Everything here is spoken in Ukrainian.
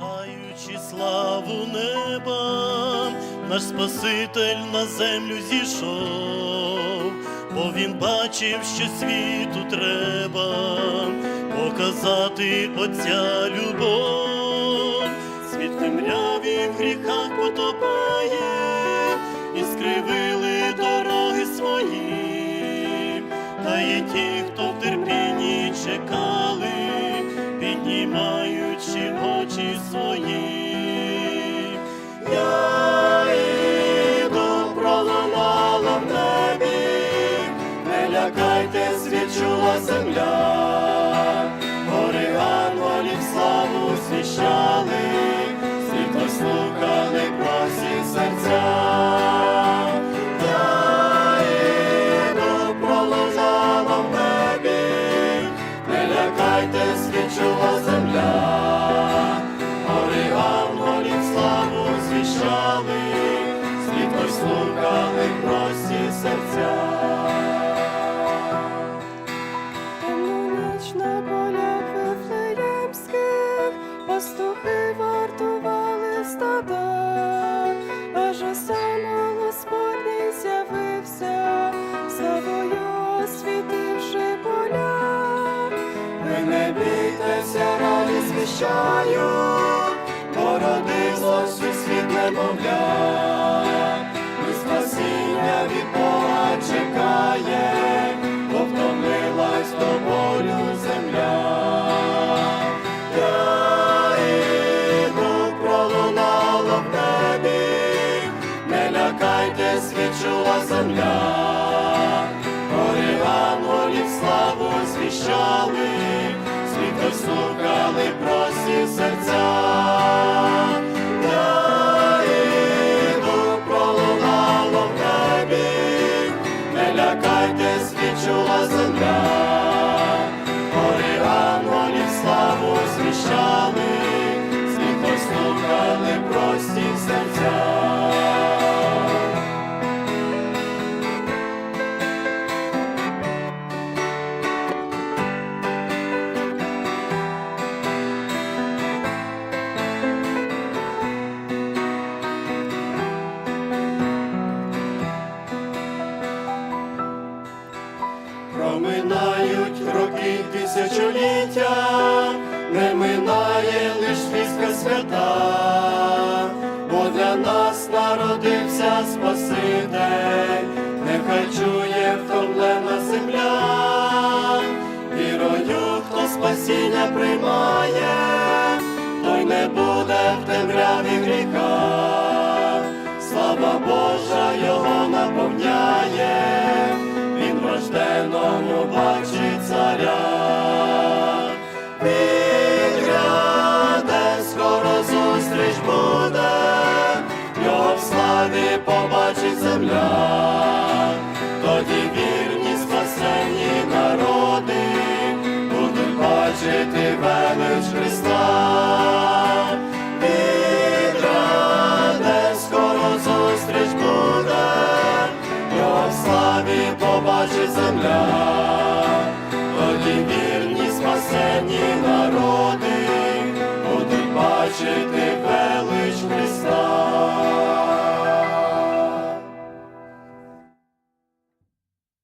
Звеличаючи славу неба, наш Спаситель на землю зійшов, бо він бачив, що світу треба показати Отця любов, світ темряві в гріхах потопає, і скривили дороги свої, та є ті, хто в терпінні чекали, очі свої. Я іду, пролунала в небі, не лякайтесь, відчула земля, світло слухали про серця. Темну ніч на полях вифлеємських пастухи вартували стада, аж сам Господній з'явився, славою освітивши поля. Ви не бійтеся, раді звіщаю, породилось у світ немовля, лякайтесь, земля. Гори ангелів славу звіщали, світло слухали прості серця. Пролунало в небі, не лякайте, відчула земля. Тисячоліття, не минає лиш війська свята, бо для нас народився Спаситель, нехай чує втомлена земля, вірою, хто спасіння приймає, той не буде в темряві гріха, слава Божа його наповняє. Він рожденому земля, тоді вірні спасенні народи будуть бачити велич Христа. Він гряде, скоро зустріч буде, його славі побачить земля, тоді вірні спасенні народи будуть бачити